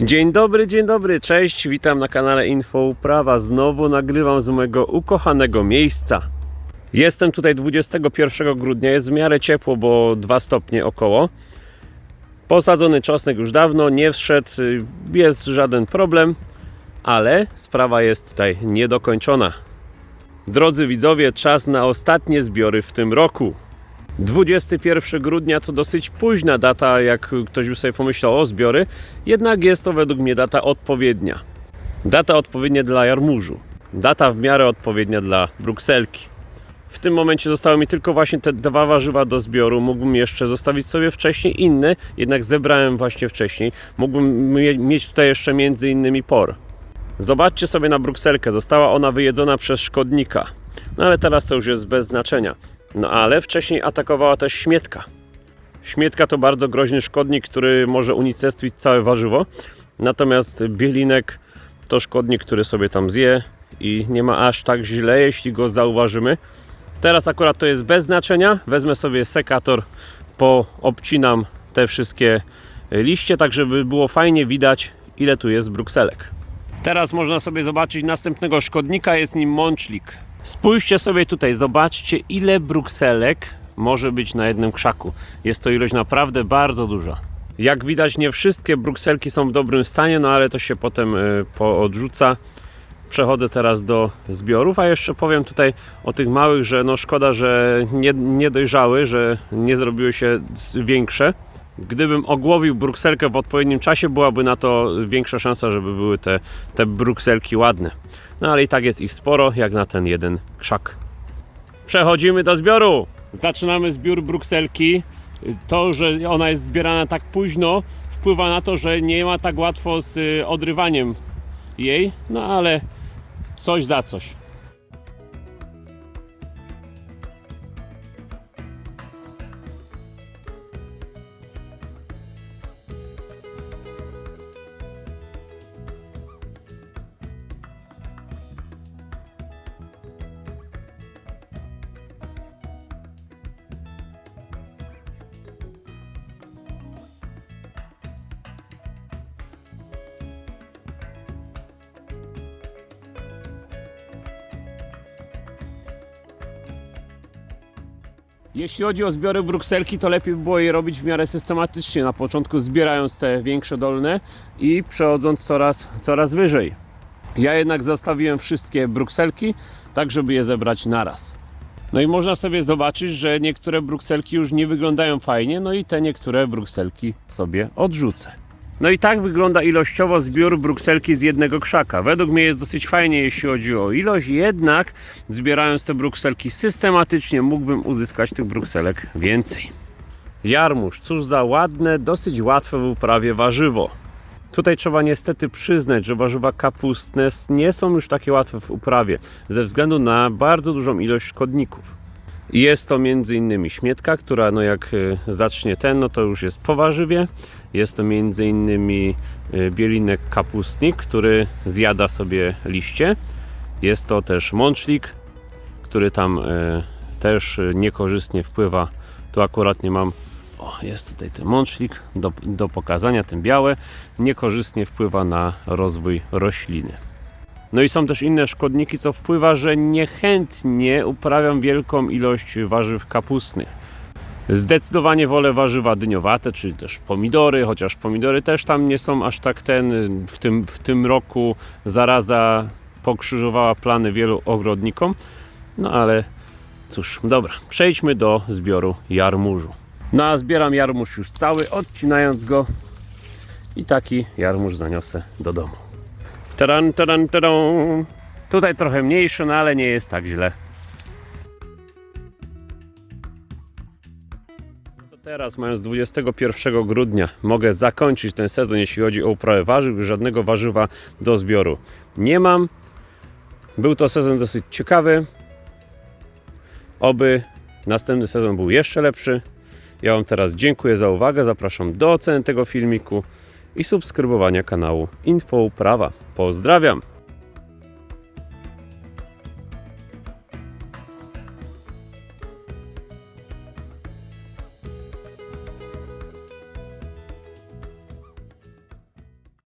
Dzień dobry, dzień dobry, cześć, witam na kanale Info Uprawa. Znowu nagrywam z mojego ukochanego miejsca. Jestem tutaj 21 grudnia, jest w miarę ciepło, bo 2 stopnie około. Posadzony czosnek już dawno, nie wszedł, y, jest żaden problem, ale sprawa jest tutaj niedokończona. Drodzy widzowie, czas na ostatnie zbiory w tym roku. 21 grudnia to dosyć późna data, jak ktoś by sobie pomyślał o zbiory, jednak jest to według mnie data odpowiednia. Data odpowiednia dla jarmużu, data w miarę odpowiednia dla brukselki. W tym momencie zostały mi tylko właśnie te dwa warzywa do zbioru. Mógłbym jeszcze zostawić sobie wcześniej inne, jednak zebrałem właśnie wcześniej. Mógłbym mie- mieć tutaj jeszcze między innymi por. Zobaczcie sobie na brukselkę, została ona wyjedzona przez szkodnika. No ale teraz to już jest bez znaczenia. No ale wcześniej atakowała też śmietka. Śmietka to bardzo groźny szkodnik, który może unicestwić całe warzywo. Natomiast bielinek to szkodnik, który sobie tam zje i nie ma aż tak źle, jeśli go zauważymy. Teraz akurat to jest bez znaczenia. Wezmę sobie sekator, poobcinam te wszystkie liście, tak żeby było fajnie widać, ile tu jest brukselek. Teraz można sobie zobaczyć następnego szkodnika, jest nim mączlik. Spójrzcie sobie tutaj, zobaczcie ile brukselek może być na jednym krzaku. Jest to ilość naprawdę bardzo duża. Jak widać nie wszystkie brukselki są w dobrym stanie, no ale to się potem y, poodrzuca. Przechodzę teraz do zbiorów, a jeszcze powiem tutaj o tych małych, że no szkoda, że nie, nie dojrzały, że nie zrobiły się większe. Gdybym ogłowił brukselkę w odpowiednim czasie, byłaby na to większa szansa, żeby były te, te brukselki ładne. No ale i tak jest ich sporo, jak na ten jeden krzak. Przechodzimy do zbioru. Zaczynamy zbiór brukselki. To, że ona jest zbierana tak późno, wpływa na to, że nie ma tak łatwo z y, odrywaniem jej, no ale coś za coś. Jeśli chodzi o zbiory brukselki, to lepiej by było je robić w miarę systematycznie. Na początku zbierając te większe dolne i przechodząc coraz, coraz wyżej. Ja jednak zostawiłem wszystkie brukselki, tak żeby je zebrać naraz. No i można sobie zobaczyć, że niektóre brukselki już nie wyglądają fajnie, no i te niektóre brukselki sobie odrzucę. No i tak wygląda ilościowo zbiór brukselki z jednego krzaka. Według mnie jest dosyć fajnie, jeśli chodzi o ilość, jednak zbierając te brukselki systematycznie mógłbym uzyskać tych brukselek więcej. Jarmuż, cóż za ładne, dosyć łatwe w uprawie warzywo. Tutaj trzeba niestety przyznać, że warzywa kapustne nie są już takie łatwe w uprawie ze względu na bardzo dużą ilość szkodników. Jest to między innymi śmietka, która no jak y, zacznie ten, no to już jest po warzywie. Jest to między innymi y, bielinek kapustnik, który zjada sobie liście. Jest to też mączlik, który tam y, też niekorzystnie wpływa. Tu akurat nie mam. O, jest tutaj ten mączlik do, do pokazania, ten białe. Niekorzystnie wpływa na rozwój rośliny. No i są też inne szkodniki, co wpływa, że niechętnie uprawiam wielką ilość warzyw kapustnych. Zdecydowanie wolę warzywa dyniowate, czyli też pomidory, chociaż pomidory też tam nie są aż tak ten. W tym, w tym roku zaraza pokrzyżowała plany wielu ogrodnikom. No ale cóż, dobra, przejdźmy do zbioru jarmużu. No a zbieram jarmuż już cały, odcinając go i taki jarmuż zaniosę do domu. Taran, taran, taran. Tutaj trochę mniejszy, no ale nie jest tak źle. Teraz, mając 21 grudnia, mogę zakończyć ten sezon, jeśli chodzi o uprawę warzyw. Żadnego warzywa do zbioru nie mam. Był to sezon dosyć ciekawy. Oby następny sezon był jeszcze lepszy. Ja Wam teraz dziękuję za uwagę. Zapraszam do oceny tego filmiku i subskrybowania kanału Info Uprawa. Pozdrawiam!